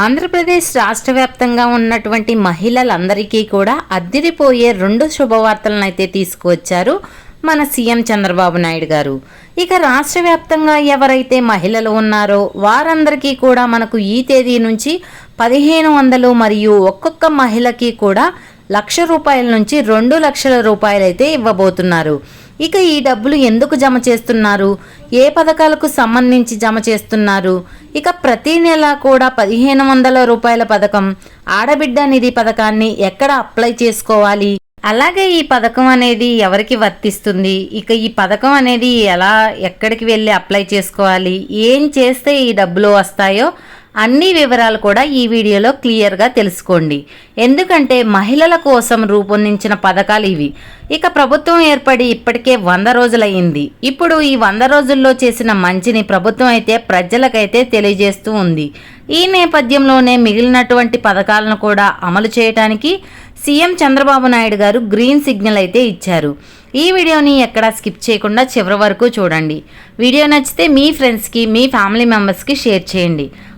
ఆంధ్రప్రదేశ్ రాష్ట్ర వ్యాప్తంగా ఉన్నటువంటి మహిళలందరికీ కూడా అద్దిరిపోయే రెండు శుభవార్తలను అయితే తీసుకువచ్చారు మన సీఎం చంద్రబాబు నాయుడు గారు. ఇక రాష్ట్ర వ్యాప్తంగా ఎవరైతే మహిళలు ఉన్నారో వారందరికీ కూడా మనకు ఈ తేదీ నుంచి పదిహేను వందలు మరియు ఒక్కొక్క మహిళకి కూడా లక్ష రూపాయల నుంచి రెండు లక్షల రూపాయలైతే ఇవ్వబోతున్నారు. ఇక ఈ డబ్బులు ఎందుకు జమ చేస్తున్నారు? ఏ పథకాలకు సంబంధించి జమ చేస్తున్నారు? ఇక ప్రతి నెల కూడా పదిహేను వందల రూపాయల పథకం. ఆడబిడ్డ నిధి పథకాన్ని ఎక్కడ అప్లై చేసుకోవాలి? అలాగే ఈ పథకం అనేది ఎవరికి వర్తిస్తుంది? ఇక ఈ పథకం అనేది ఎలా ఎక్కడికి వెళ్ళి అప్లై చేసుకోవాలి? ఏం చేస్తే ఈ డబ్బులు వస్తాయో అన్ని వివరాలు కూడా ఈ వీడియోలో క్లియర్గా తెలుసుకోండి. ఎందుకంటే మహిళల కోసం రూపొందించిన పథకాలు ఇవి. ఇక ప్రభుత్వం ఏర్పడి ఇప్పటికే వంద రోజులయ్యింది. ఇప్పుడు ఈ వంద రోజుల్లో చేసిన మంచిని ప్రభుత్వం అయితే ప్రజలకైతే తెలియజేస్తూ ఉంది. ఈ నేపథ్యంలోనే మిగిలినటువంటి పథకాలను కూడా అమలు చేయడానికి సీఎం చంద్రబాబు నాయుడు గారు గ్రీన్ సిగ్నల్ అయితే ఇచ్చారు. ఈ వీడియోని ఎక్కడా స్కిప్ చేయకుండా చివరి వరకు చూడండి. వీడియో నచ్చితే మీ ఫ్రెండ్స్కి మీ ఫ్యామిలీ మెంబర్స్కి షేర్ చేయండి.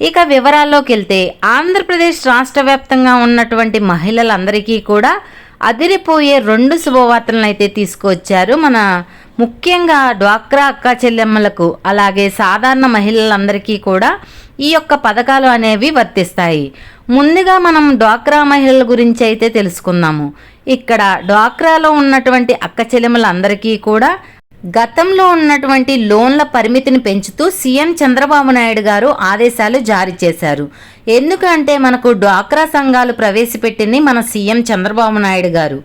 ఇక వివరాల్లోకి వెళ్తే ఆంధ్రప్రదేశ్ రాష్ట్ర వ్యాప్తంగా ఉన్నటువంటి మహిళలందరికీ కూడా అదిరిపోయే రెండు శుభవార్తలను అయితే తీసుకువచ్చారు. మన ముఖ్యంగా డ్వాక్రా అక్క చెల్లెమ్మలకు అలాగే సాధారణ మహిళలందరికీ కూడా ఈ యొక్క పథకాలు అనేవి వర్తిస్తాయి. ముందుగా మనం డ్వాక్రా మహిళల గురించి అయితే తెలుసుకుందాము. ఇక్కడ డ్వాక్రాలో ఉన్నటువంటి అక్క చెల్లెమ్మలందరికీ కూడా గతంలో ఉన్నటువంటి లోన్ల పరిమితిని పెంచుతూ సీఎం చంద్రబాబు నాయుడు గారు ఆదేశాలు జారీ చేశారు. ఎందుకంటే మనకు డ్వాక్రా సంఘాలు ప్రవేశపెట్టింది మన సీఎం చంద్రబాబు నాయుడు గారు.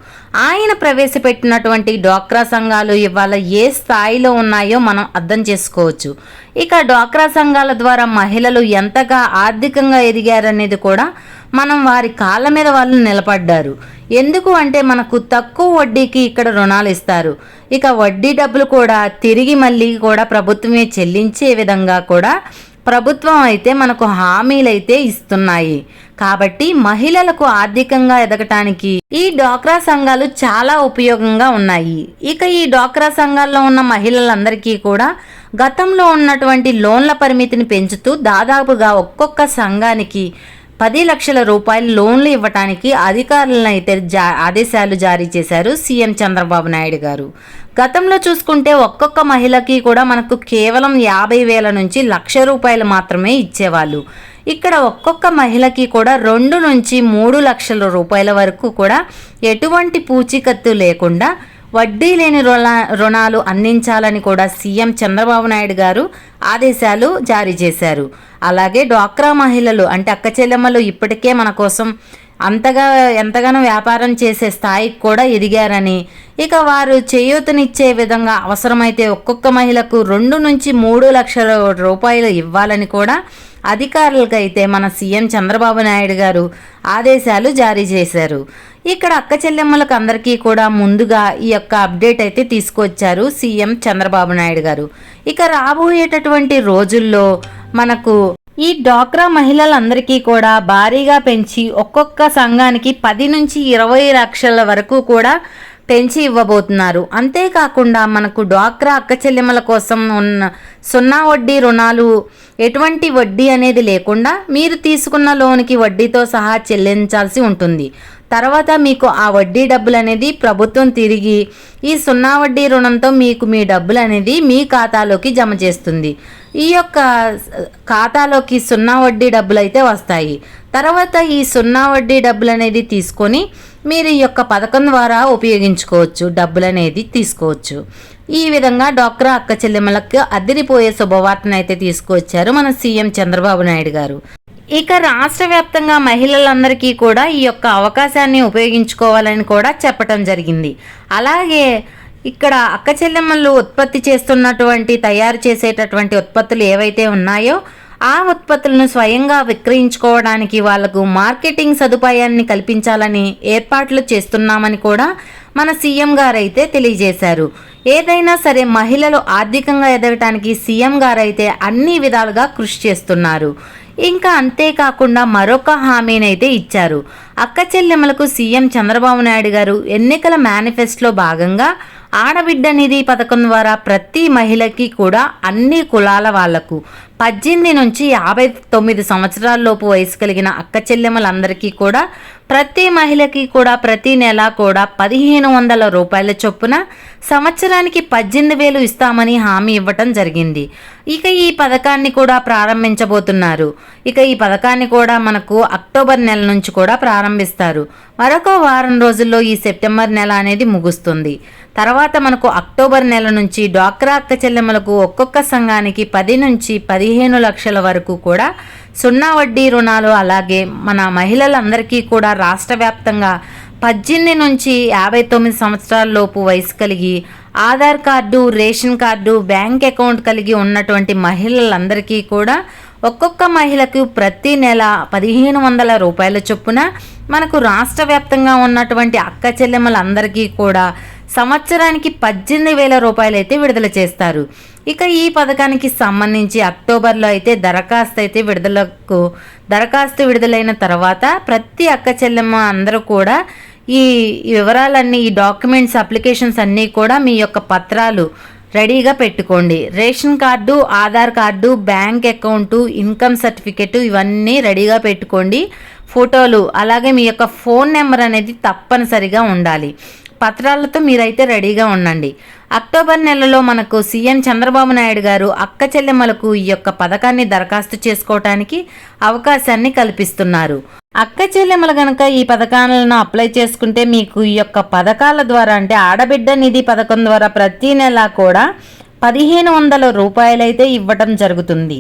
ఆయన ప్రవేశపెట్టినటువంటి డ్వాక్రా సంఘాలు ఇవాళ ఏ స్థాయిలో ఉన్నాయో మనం అర్థం చేసుకోవచ్చు. ఇక డ్వాక్రా సంఘాల ద్వారా మహిళలు ఎంతగా ఆర్థికంగా ఎదిగారనేది కూడా మనం వారి కాళ్ళ మీద వాళ్ళు నిలబడ్డారు. ఎందుకు అంటే మనకు తక్కువ వడ్డీకి ఇక్కడ రుణాలు ఇస్తారు. ఇక వడ్డీ డబ్బులు కూడా తిరిగి మళ్ళీ కూడా ప్రభుత్వమే చెల్లించే విధంగా కూడా ప్రభుత్వం అయితే మనకు హామీలైతే ఇస్తున్నాయి. కాబట్టి మహిళలకు ఆర్థికంగా ఎదగటానికి ఈ డ్వాక్రా సంఘాలు చాలా ఉపయోగంగా ఉన్నాయి. ఇక ఈ డ్వాక్రా సంఘాల్లో ఉన్న మహిళలందరికీ కూడా గతంలో ఉన్నటువంటి లోన్ల పరిమితిని పెంచుతూ దాదాపుగా ఒక్కొక్క సంఘానికి పది లక్షల రూపాయలు లోన్లు ఇవ్వటానికి అధికారులను అయితే జా ఆదేశాలు జారీ చేశారు సీఎం చంద్రబాబు నాయుడు గారు. గతంలో చూసుకుంటే ఒక్కొక్క మహిళకి కూడా మనకు కేవలం యాభై వేల నుంచి లక్ష రూపాయలు మాత్రమే ఇచ్చేవాళ్ళు. ఇక్కడ ఒక్కొక్క మహిళకి కూడా రెండు నుంచి మూడు లక్షల రూపాయల వరకు కూడా ఎటువంటి పూచీకత్తు లేకుండా వడ్డీ లేని రుణ రుణాలు అందించాలని కూడా సీఎం చంద్రబాబు నాయుడు గారు ఆదేశాలు జారీ చేశారు. అలాగే డ్వాక్రా మహిళలు అంటే అక్క చెల్లెమ్మలు ఇప్పటికే మన కోసం అంతగా ఎంతగానో వ్యాపారం చేసే స్థాయికి కూడా ఎదిగారని ఇక వారు చేయూతనిచ్చే విధంగా అవసరమైతే ఒక్కొక్క మహిళకు రెండు నుంచి మూడు లక్షల రూపాయలు ఇవ్వాలని కూడా అధికారులకైతే మన సీఎం చంద్రబాబు నాయుడు గారు ఆదేశాలు జారీ చేశారు. ఇక్కడ అక్క చెల్లెమ్మలకు అందరికీ కూడా ముందుగా ఈ యొక్క అప్డేట్ అయితే తీసుకొచ్చారు సీఎం చంద్రబాబు నాయుడు గారు. ఇక రాబోయేటటువంటి రోజుల్లో మనకు ఈ డ్వాక్రా మహిళలందరికీ కూడా భారీగా పెంచి ఒక్కొక్క సంఘానికి పది నుంచి ఇరవై లక్షల వరకు కూడా పెంచి ఇవ్వబోతున్నారు. అంతేకాకుండా మనకు డ్వాక్రా అక్కచెల్లెమ్మల కోసం ఉన్న సున్నా వడ్డీ రుణాలు ఎటువంటి వడ్డీ అనేది లేకుండా మీరు తీసుకున్న లోన్కి వడ్డీతో సహా చెల్లించాల్సి ఉంటుంది. తర్వాత మీకు ఆ వడ్డీ డబ్బులు అనేది ప్రభుత్వం తిరిగి ఈ సున్నా వడ్డీ రుణంతో మీకు మీ డబ్బులు అనేది మీ ఖాతాలోకి జమ చేస్తుంది. ఈ యొక్క ఖాతాలోకి సున్నా వడ్డీ డబ్బులు అయితే వస్తాయి. తర్వాత ఈ సున్నా వడ్డీ డబ్బులు అనేది తీసుకొని మీరు ఈ యొక్క పథకం ద్వారా ఉపయోగించుకోవచ్చు డబ్బులు అనేది తీసుకోవచ్చు. ఈ విధంగా డాక్రా అక్క చెల్లెమ్మలకు అద్దరిపోయే శుభవార్తను అయితే తీసుకువచ్చారు మన సీఎం చంద్రబాబు నాయుడు గారు. ఇక రాష్ట్ర వ్యాప్తంగా మహిళలందరికీ కూడా ఈ యొక్క అవకాశాన్ని ఉపయోగించుకోవాలని కూడా చెప్పటం జరిగింది. అలాగే ఇక్కడ అక్క చెల్లెమ్మలు ఉత్పత్తి చేస్తున్నటువంటి తయారు చేసేటటువంటి ఉత్పత్తులు ఏవైతే ఉన్నాయో ఆ ఉత్పత్తులను స్వయంగా విక్రయించుకోవడానికి వాళ్ళకు మార్కెటింగ్ సదుపాయాన్ని కల్పించాలని ఏర్పాట్లు చేస్తున్నామని కూడా మన సీఎం గారైతే తెలియజేశారు. ఏదైనా సరే మహిళలు ఆర్థికంగా ఎదగటానికి సీఎం గారైతే అన్ని విధాలుగా కృషి చేస్తున్నారు. ఇంకా అంతేకాకుండా మరొక హామీనైతే ఇచ్చారు. అక్క చెల్లెమ్మలకు సీఎం చంద్రబాబు నాయుడు గారు ఎన్నికల మేనిఫెస్టోలో భాగంగా ఆడబిడ్డ నిధి పథకం ద్వారా ప్రతి మహిళకి కూడా అన్ని కులాల వాళ్ళకు పద్దెనిమిది నుంచి యాభై తొమ్మిది సంవత్సరాలలోపు వయసు కలిగిన అక్క చెల్లెమ్మలందరికీ కూడా ప్రతి మహిళకి కూడా ప్రతి నెల కూడా పదిహేను వందల రూపాయల చొప్పున సంవత్సరానికి పద్దెనిమిది వేలు ఇస్తామని హామీ ఇవ్వటం జరిగింది. ఇక ఈ పథకాన్ని కూడా ప్రారంభించబోతున్నారు. ఇక ఈ పథకాన్ని కూడా మనకు అక్టోబర్ నెల నుంచి కూడా ప్రారంభిస్తారు. మరొక వారం రోజుల్లో ఈ సెప్టెంబర్ నెల అనేది ముగుస్తుంది. తర్వాత మనకు అక్టోబర్ నెల నుంచి డ్వాక్రా అక్క చెల్లెమ్మలకు ఒక్కొక్క సంఘానికి పది నుంచి పదిహేను లక్షల వరకు కూడా సున్నా వడ్డీ రుణాలు అలాగే మన మహిళలందరికీ కూడా రాష్ట్ర వ్యాప్తంగా పద్దెనిమిది నుంచి యాభై తొమ్మిది సంవత్సరాలలోపు వయసు కలిగి Aadhaar card ration card bank account కలిగి ఉన్నటువంటి మహిళలందరికీ కూడా ఒక్కొక్క మహిళకు ప్రతి నెల పదిహేను వందల రూపాయల చొప్పున మనకు రాష్ట్ర వ్యాప్తంగా ఉన్నటువంటి అక్క చెల్లెమ్మలందరికీ కూడా సంవత్సరానికి పద్దెనిమిది వేల రూపాయలు అయితే విడుదల చేస్తారు. ఇక ఈ పథకానికి సంబంధించి అక్టోబర్లో అయితే దరఖాస్తు అయితే విడుదలకు దరఖాస్తు విడుదలైన తర్వాత ప్రతి అక్క చెల్లెమ్మ అందరూ కూడా ఈ వివరాలన్నీ ఈ డాక్యుమెంట్స్ అప్లికేషన్స్ అన్నీ కూడా మీ యొక్క పత్రాలు రెడీగా పెట్టుకోండి. Ration card Aadhaar card bank account income certificate ఇవన్నీ రెడీగా పెట్టుకోండి. ఫోటోలు అలాగే మీ యొక్క ఫోన్ నెంబర్ అనేది తప్పనిసరిగా ఉండాలి. పత్రాలతో మీరైతే రెడీగా ఉండండి. అక్టోబర్ నెలలో మనకు సీఎం చంద్రబాబు నాయుడు గారు అక్క చెల్లెమ్మలకు ఈ యొక్క పథకాన్ని దరఖాస్తు చేసుకోవటానికి అవకాశాన్ని కల్పిస్తున్నారు. అక్క చెల్లెమ్మలు గనక ఈ పథకాలను అప్లై చేసుకుంటే మీకు ఈ యొక్క పథకాల ద్వారా అంటే ఆడబిడ్డ నిధి పథకం ద్వారా ప్రతి నెల కూడా పదిహేను వందల రూపాయలైతే ఇవ్వటం జరుగుతుంది.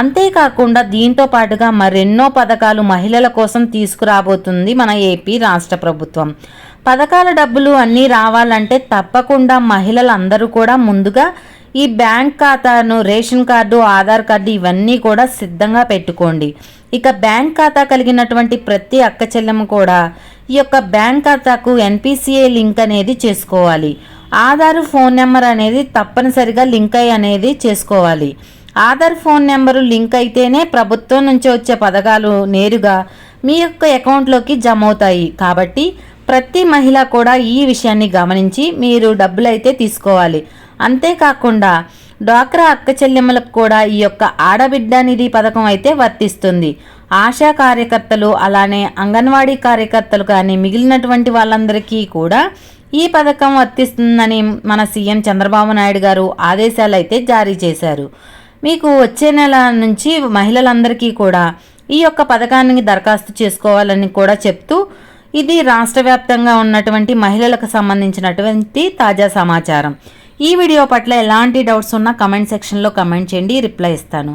అంతేకాకుండా దీంతో పాటుగా మరెన్నో పథకాలు మహిళల కోసం తీసుకురాబోతుంది మన ఏపీ రాష్ట్ర ప్రభుత్వం. పథకాల డబ్బులు అన్నీ రావాలంటే తప్పకుండా మహిళలందరూ కూడా ముందుగా ఈ బ్యాంక్ ఖాతాను రేషన్ కార్డు ఆధార్ కార్డు ఇవన్నీ కూడా సిద్ధంగా పెట్టుకోండి. ఇక బ్యాంక్ ఖాతా కలిగినటువంటి ప్రతి అక్క చెల్లెమ్మ కూడా ఈ యొక్క బ్యాంక్ ఖాతాకు ఎన్పిసిఐ లింక్ అనేది చేసుకోవాలి. ఆధార్ ఫోన్ నెంబర్ అనేది తప్పనిసరిగా లింక్ అయ్యి అనేది చేసుకోవాలి. ఆధార్ ఫోన్ నెంబరు లింక్ అయితేనే ప్రభుత్వం నుంచి వచ్చే పథకాలు నేరుగా మీ యొక్క అకౌంట్లోకి జమ అవుతాయి. కాబట్టి ప్రతి మహిళ కూడా ఈ విషయాన్ని గమనించి మీరు డబ్బులు అయితే తీసుకోవాలి. అంతేకాకుండా డ్వాక్రా అక్క చెల్లెమ్మలకు కూడా ఈ యొక్క ఆడబిడ్డ నిధి పథకం అయితే వర్తిస్తుంది. ఆశా కార్యకర్తలు అలానే అంగన్వాడీ కార్యకర్తలు కానీ మిగిలినటువంటి వాళ్ళందరికీ కూడా ఈ పథకం వర్తిస్తుందని మన సీఎం చంద్రబాబు నాయుడు గారు ఆదేశాలు అయితే జారీ చేశారు. మీకు వచ్చే నెల నుంచి మహిళలందరికీ కూడా ఈ యొక్క పథకాన్ని దరఖాస్తు చేసుకోవాలని కూడా చెప్తూ ఇది రాష్ట్ర వ్యాప్తంగా ఉన్నటువంటి మహిళలకు సంబంధించినటువంటి తాజా సమాచారం. ఈ వీడియో పట్ల ఎలాంటి డౌట్స్ ఉన్నా కమెంట్ సెక్షన్లో కమెంట్ చేయండి రిప్లై ఇస్తాను.